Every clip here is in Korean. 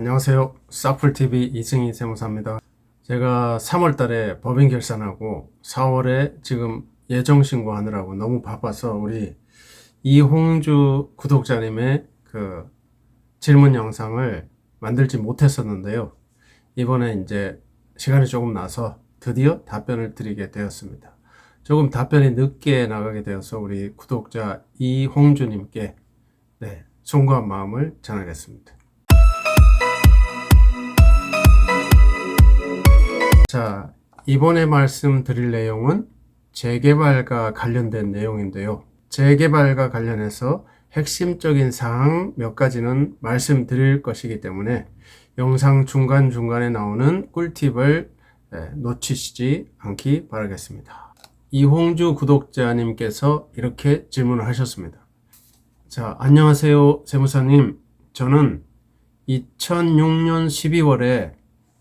안녕하세요. 사풀TV 이승희 세무사입니다. 제가 3월 달에 법인 결산하고 4월에 지금 예정 신고하느라고 너무 바빠서 우리 이홍주 구독자님의 그 질문 영상을 만들지 못했었는데요. 이번에 이제 시간이 조금 나서 드디어 답변을 드리게 되었습니다. 조금 답변이 늦게 나가게 되어서 우리 구독자 이홍주님께 네, 송구한 마음을 전하겠습니다. 자, 이번에 말씀드릴 내용은 재개발과 관련된 내용인데요. 재개발과 관련해서 핵심적인 사항 몇 가지는 말씀드릴 것이기 때문에 영상 중간중간에 나오는 꿀팁을 예, 놓치시지 않기 바라겠습니다. 이홍주 구독자님께서 이렇게 질문을 하셨습니다. 자, 안녕하세요, 세무사님. 저는 2006년 12월에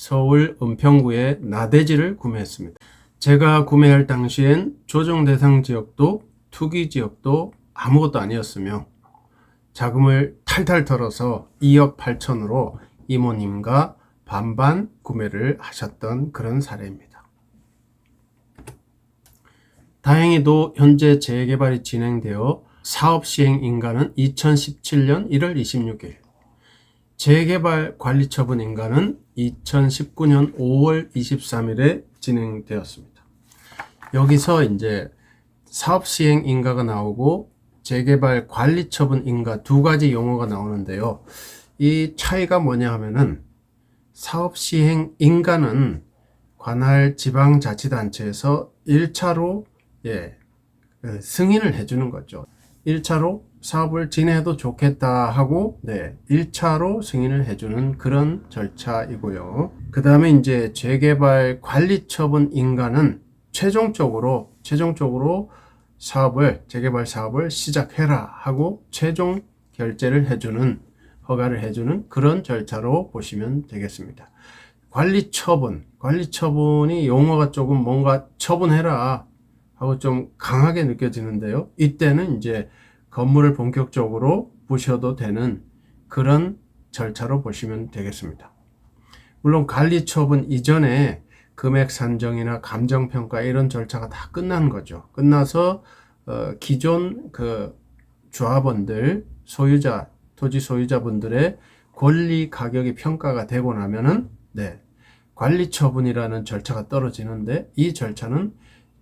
서울 은평구에 나대지를 구매했습니다. 제가 구매할 당시엔 조정 대상 지역도 투기 지역도 아무것도 아니었으며 자금을 탈탈 털어서 2억 8천으로 이모님과 반반 구매를 하셨던 그런 사례입니다. 다행히도 현재 재개발이 진행되어 사업 시행 인가는 2017년 1월 26일, 재개발 관리 처분 인가는 2019년 5월 23일에 진행되었습니다. 여기서 이제 사업 시행 인가가 나오고 재개발 관리 처분 인가 두 가지 용어가 나오는데요. 이 차이가 뭐냐 하면은 사업 시행 인가는 관할 지방자치단체에서 1차로 예, 그 승인을 해주는 거죠. 1차로 사업을 진행해도 좋겠다 하고 네, 1차로 승인을 해주는 그런 절차이고요. 그 다음에 이제 재개발 관리 처분 인가는 최종적으로 최종적으로 사업을 재개발 사업을 시작해라 하고 최종 결제를 해주는 허가를 해주는 그런 절차로 보시면 되겠습니다. 관리 처분 관리 처분이 용어가 조금 뭔가 처분해라 하고 좀 강하게 느껴지는데요. 이때는 이제 건물을 본격적으로 부셔도 되는 그런 절차로 보시면 되겠습니다. 물론 관리 처분 이전에 금액 산정이나 감정 평가 이런 절차가 다 끝난 거죠. 끝나서 어, 기존 그 조합원들 소유자 토지 소유자분들의 권리 가격이 평가가 되고 나면은 네 관리 처분이라는 절차가 떨어지는데 이 절차는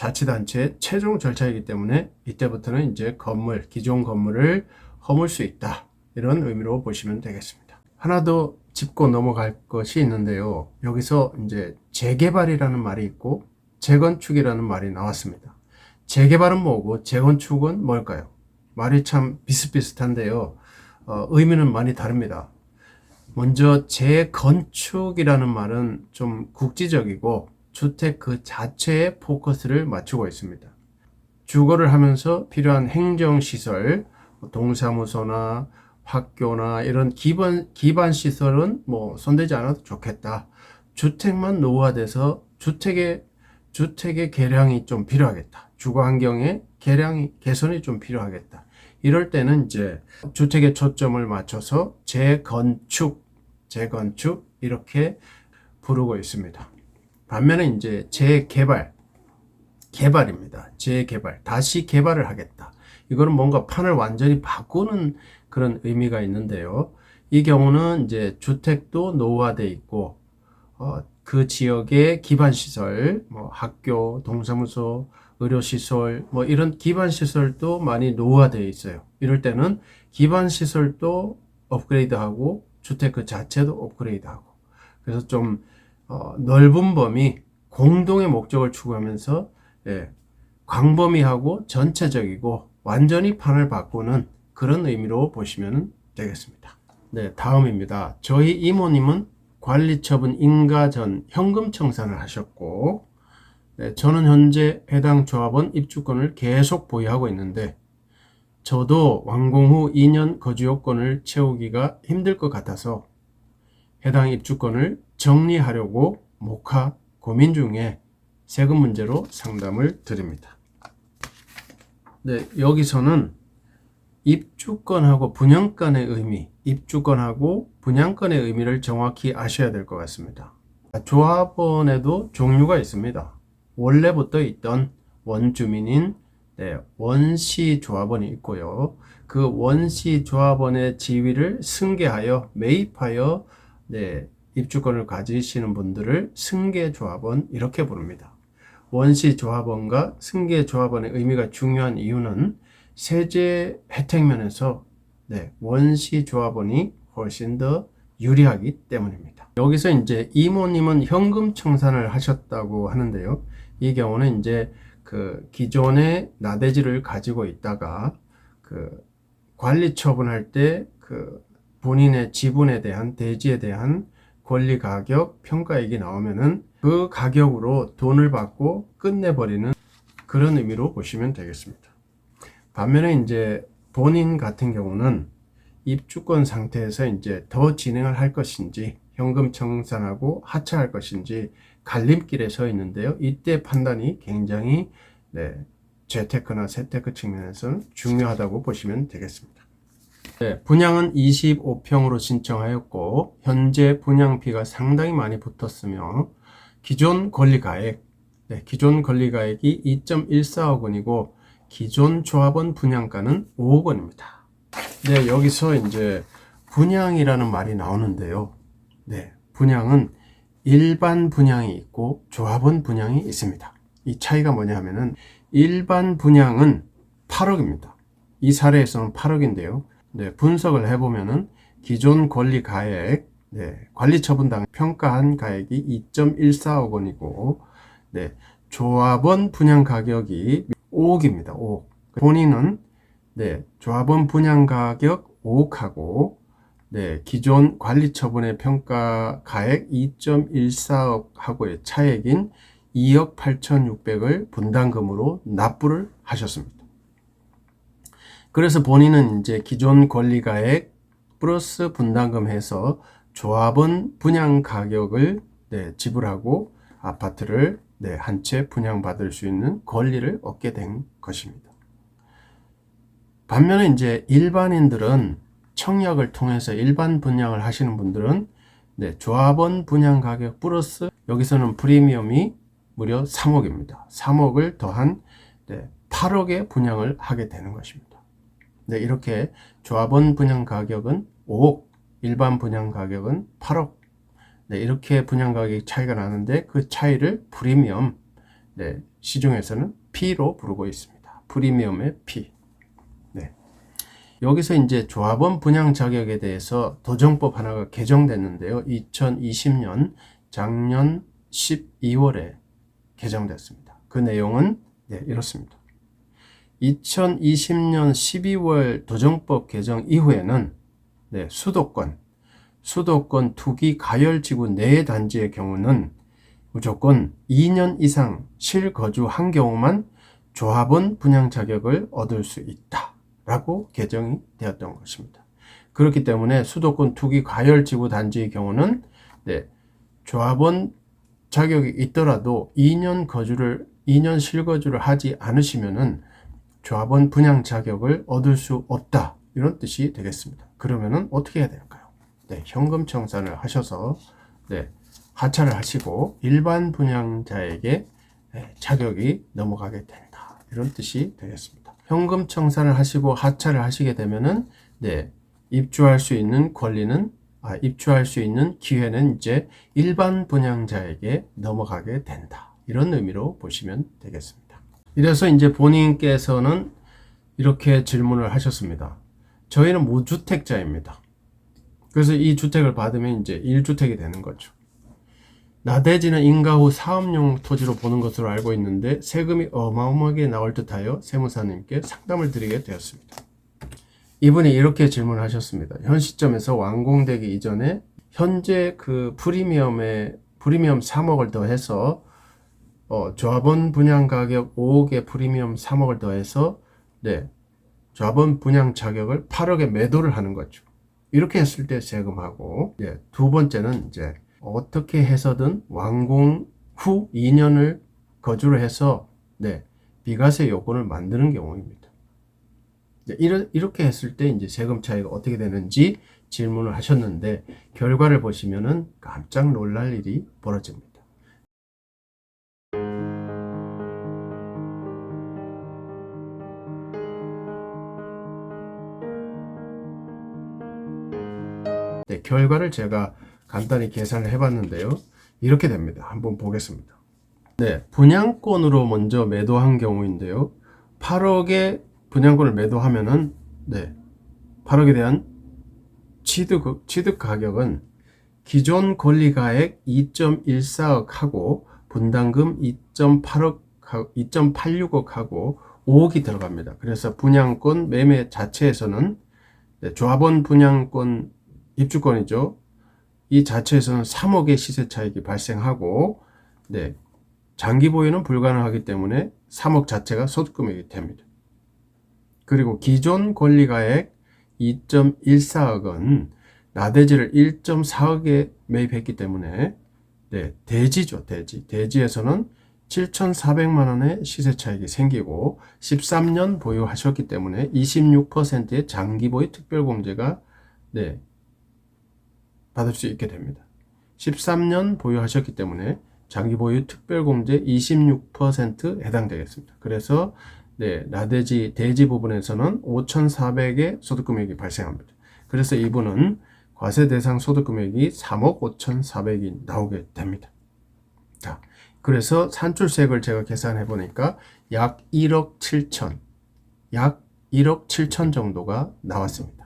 자치단체의 최종 절차이기 때문에 이때부터는 이제 건물, 기존 건물을 허물 수 있다. 이런 의미로 보시면 되겠습니다. 하나 더 짚고 넘어갈 것이 있는데요. 여기서 이제 재개발이라는 말이 있고 재건축이라는 말이 나왔습니다. 재개발은 뭐고 재건축은 뭘까요? 말이 참 비슷비슷한데요. 어, 의미는 많이 다릅니다. 먼저 재건축이라는 말은 좀 국지적이고 주택 그 자체에 포커스를 맞추고 있습니다. 주거를 하면서 필요한 행정시설, 뭐 동사무소나 학교나 이런 기반, 기반 시설은 뭐 손대지 않아도 좋겠다. 주택만 노후화돼서 주택의, 주택의 개량이 좀 필요하겠다. 주거 환경의 개량이, 개선이 좀 필요하겠다. 이럴 때는 이제 주택에 초점을 맞춰서 재건축, 재건축 이렇게 부르고 있습니다. 반면에 이제 재개발, 개발입니다. 재개발, 다시 개발을 하겠다. 이거는 뭔가 판을 완전히 바꾸는 그런 의미가 있는데요. 이 경우는 이제 주택도 노후화돼 있고, 어, 그 지역의 기반 시설, 뭐 학교, 동사무소, 의료 시설, 뭐 이런 기반 시설도 많이 노후화되어 있어요. 이럴 때는 기반 시설도 업그레이드하고 주택 그 자체도 업그레이드하고. 그래서 좀 어, 넓은 범위 공동의 목적을 추구하면서 예, 광범위하고 전체적이고 완전히 판을 바꾸는 그런 의미로 보시면 되겠습니다. 네, 다음입니다. 저희 이모님은 관리처분 인가 전 현금 청산을 하셨고 네, 저는 현재 해당 조합원 입주권을 계속 보유하고 있는데 저도 완공 후 2년 거주 요건을 채우기가 힘들 것 같아서 해당 입주권을 정리하려고 목화 고민 중에 세금 문제로 상담을 드립니다. 네, 여기서는 입주권하고 분양권의 의미, 입주권하고 분양권의 의미를 정확히 아셔야 될 것 같습니다. 조합원에도 종류가 있습니다. 원래부터 있던 원주민인 네, 원시 조합원이 있고요. 그 원시 조합원의 지위를 승계하여 매입하여 네, 입주권을 가지시는 분들을 승계 조합원 이렇게 부릅니다. 원시 조합원과 승계 조합원의 의미가 중요한 이유는 세제 혜택 면에서 네, 원시 조합원이 훨씬 더 유리하기 때문입니다. 여기서 이제 이모님은 현금 청산을 하셨다고 하는데요. 이 경우는 이제 그 기존의 나대지를 가지고 있다가 그 관리 처분할 때 그 본인의 지분에 대한 대지에 대한 권리 가격 평가액이 나오면은 그 가격으로 돈을 받고 끝내버리는 그런 의미로 보시면 되겠습니다. 반면에 이제 본인 같은 경우는 입주권 상태에서 이제 더 진행을 할 것인지 현금 청산하고 하차할 것인지 갈림길에 서 있는데요. 이때 판단이 굉장히 네, 재테크나 세테크 측면에서는 중요하다고 보시면 되겠습니다. 네, 분양은 25평으로 신청하였고 현재 분양비가 상당히 많이 붙었으며 기존 권리가액 네, 기존 권리가액이 2.14억 원이고 기존 조합원 분양가는 5억 원입니다. 네, 여기서 이제 분양이라는 말이 나오는데요. 네, 분양은 일반 분양이 있고 조합원 분양이 있습니다. 이 차이가 뭐냐 하면은 일반 분양은 8억입니다. 이 사례에서는 8억인데요. 네, 분석을 해보면은 기존 권리 가액, 네, 관리 처분당 평가한 가액이 2.14억 원이고, 네, 조합원 분양 가격이 5억입니다. 5억. 본인은 네, 조합원 분양 가격 5억하고 네, 기존 관리 처분의 평가 가액 2.14억하고의 차액인 2억 8,600을 분담금으로 납부를 하셨습니다. 그래서 본인은 이제 기존 권리가액 플러스 분담금 해서 조합원 분양 가격을 네, 지불하고 아파트를 네, 한 채 분양받을 수 있는 권리를 얻게 된 것입니다. 반면에 이제 일반인들은 청약을 통해서 일반 분양을 하시는 분들은 네, 조합원 분양 가격 플러스 여기서는 프리미엄이 무려 3억입니다. 3억을 더한 네, 8억의 분양을 하게 되는 것입니다. 네, 이렇게 조합원 분양 가격은 5억, 일반 분양 가격은 8억. 네, 이렇게 분양 가격이 차이가 나는데 그 차이를 프리미엄, 네, 시중에서는 P로 부르고 있습니다. 프리미엄의 P. 네. 여기서 이제 조합원 분양 자격에 대해서 도정법 하나가 개정됐는데요. 2020년 작년 12월에 개정됐습니다. 그 내용은 네, 이렇습니다. 2020년 12월 도정법 개정 이후에는 네, 수도권, 수도권 투기 가열지구 내 단지의 경우는 무조건 2년 이상 실거주한 경우만 조합원 분양 자격을 얻을 수 있다 라고 개정이 되었던 것입니다. 그렇기 때문에 수도권 투기 가열지구 단지의 경우는 네, 조합원 자격이 있더라도 2년 거주를 2년 실거주를 하지 않으시면은 조합원 분양 자격을 얻을 수 없다 이런 뜻이 되겠습니다. 그러면은 어떻게 해야 될까요? 네, 현금 청산을 하셔서 네, 하차를 하시고 일반 분양자에게 네, 자격이 넘어가게 된다 이런 뜻이 되겠습니다. 현금 청산을 하시고 하차를 하시게 되면은 네, 입주할 수 있는 권리는 아, 입주할 수 있는 기회는 이제 일반 분양자에게 넘어가게 된다. 이런 의미로 보시면 되겠습니다. 이래서 이제 본인께서는 이렇게 질문을 하셨습니다. 저희는 무주택자입니다. 그래서 이 주택을 받으면 이제 1주택이 되는 거죠. 나대지는 인가후 사업용 토지로 보는 것으로 알고 있는데 세금이 어마어마하게 나올 듯하여 세무사님께 상담을 드리게 되었습니다. 이분이 이렇게 질문하셨습니다. 현 시점에서 완공되기 이전에 현재 그 프리미엄에 프리미엄 3억을 더해서 어, 조합원 분양 가격 5억에 프리미엄 3억을 더해서 네 조합원 분양 자격을 8억에 매도를 하는 거죠. 이렇게 했을 때 세금하고 네, 두 번째는 이제 어떻게 해서든 완공 후 2년을 거주를 해서 네 비과세 요건을 만드는 경우입니다. 네, 이렇게 했을 때 이제 세금 차이가 어떻게 되는지 질문을 하셨는데 결과를 보시면은 깜짝 놀랄 일이 벌어집니다. 네, 결과를 제가 간단히 계산을 해봤는데요. 이렇게 됩니다. 한번 보겠습니다. 네, 분양권으로 먼저 매도한 경우인데요. 8억에 분양권을 매도하면은 네, 8억에 대한 취득, 취득 가격은 기존 권리가액 2.14억하고 분담금 2.8억, 2.86억하고 5억이 들어갑니다. 그래서 분양권 매매 자체에서는 네, 조합원 분양권 입주권이죠. 이 자체에서는 3억의 시세 차익이 발생하고 네, 장기 보유는 불가능하기 때문에 3억 자체가 소득금액이 됩니다. 그리고 기존 권리가액 2.14억은 나대지를 1.4억에 매입했기 때문에 네, 대지죠, 대지. 대지에서는 7,400만 원의 시세 차익이 생기고 13년 보유하셨기 때문에 26%의 장기 보유 특별공제가 네, 받을 수 있게 됩니다. 13년 보유하셨기 때문에 장기 보유 특별공제 26% 해당되겠습니다. 그래서 네, 나대지 대지 부분에서는 5,400의 소득 금액이 발생합니다. 그래서 이분은 과세 대상 소득 금액이 3억 5,400이 나오게 됩니다. 자, 그래서 산출세액을 제가 계산해 보니까 약 1억 7천, 약 1억 7천 정도가 나왔습니다.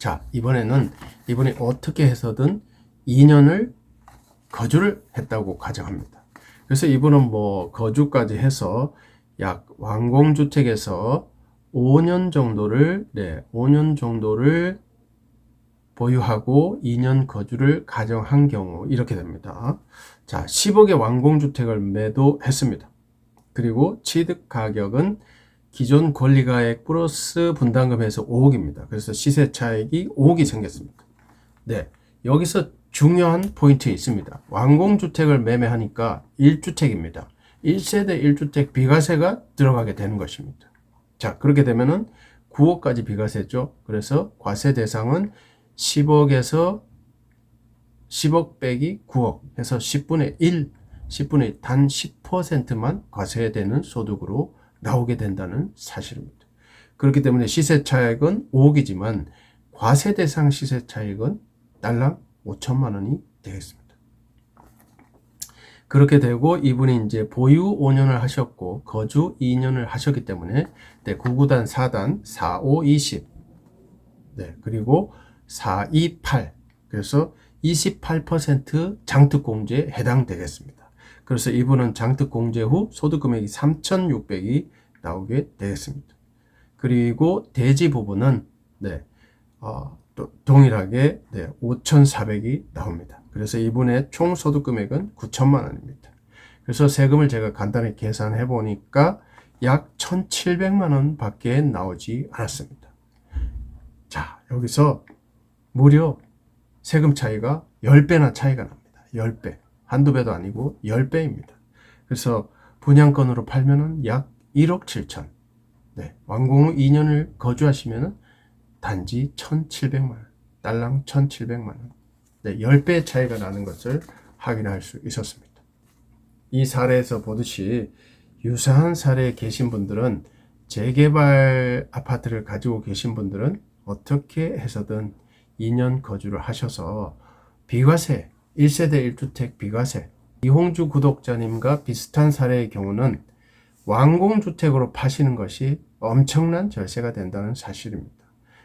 자, 이번에는 이분이 어떻게 해서든 2년을 거주를 했다고 가정합니다. 그래서 이분은 뭐 거주까지 해서 약 완공 주택에서 5년 정도를, 네, 5년 정도를 보유하고 2년 거주를 가정한 경우 이렇게 됩니다. 자, 10억의 완공 주택을 매도했습니다. 그리고 취득 가격은 기존 권리가액 플러스 분담금에서 5억입니다. 그래서 시세 차익이 5억이 생겼습니다. 네. 여기서 중요한 포인트 있습니다. 완공주택을 매매하니까 1주택입니다. 1세대 1주택 비과세가 들어가게 되는 것입니다. 자, 그렇게 되면은 9억까지 비과세죠. 그래서 과세 대상은 10억에서 10억 빼기 9억 해서 10분의 1, 10분의 단 10%만 과세되는 소득으로 나오게 된다는 사실입니다. 그렇기 때문에 시세 차익은 5억이지만 과세 대상 시세 차익은 달랑 5천만 원이 되겠습니다. 그렇게 되고 이분이 이제 보유 5년을 하셨고 거주 2년을 하셨기 때문에 네, 9구단 4단 4, 5, 20 네, 그리고 4, 2, 8 그래서 28% 장특공제에 해당되겠습니다. 그래서 이분은 장특 공제 후 소득 금액이 3,600이 나오게 되겠습니다. 그리고 대지 부분은 네, 어, 동일하게 네, 5,400이 나옵니다. 그래서 이분의 총 소득 금액은 9천만 원입니다. 그래서 세금을 제가 간단히 계산해 보니까 약 1,700만 원 밖에 나오지 않았습니다. 자, 여기서 무려 세금 차이가 10배나 차이가 납니다. 10배. 한두 배도 아니고 10배입니다. 그래서 분양권으로 팔면은 약 1억 7천. 네, 완공 후 2년을 거주하시면은 단지 1,700만 원, 달랑 1,700만 원. 네, 10배 차이가 나는 것을 확인할 수 있었습니다. 이 사례에서 보듯이 유사한 사례에 계신 분들은 재개발 아파트를 가지고 계신 분들은 어떻게 해서든 2년 거주를 하셔서 비과세, 1세대 1주택 비과세, 이홍주 구독자님과 비슷한 사례의 경우는 완공주택으로 파시는 것이 엄청난 절세가 된다는 사실입니다.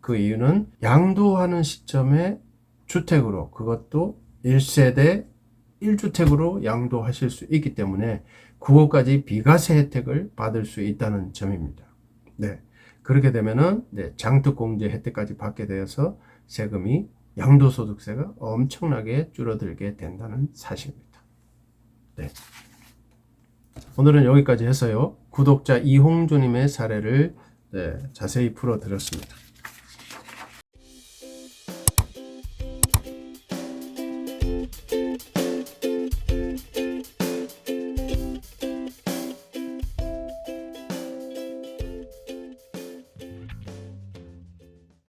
그 이유는 양도하는 시점에 주택으로 그것도 1세대 1주택으로 양도하실 수 있기 때문에 9억까지 비과세 혜택을 받을 수 있다는 점입니다. 네. 그렇게 되면은 네, 장특공제 혜택까지 받게 되어서 세금이 양도소득세가 엄청나게 줄어들게 된다는 사실입니다. 네. 오늘은 여기까지 해서요. 구독자 이홍주님의 사례를 네, 자세히 풀어드렸습니다.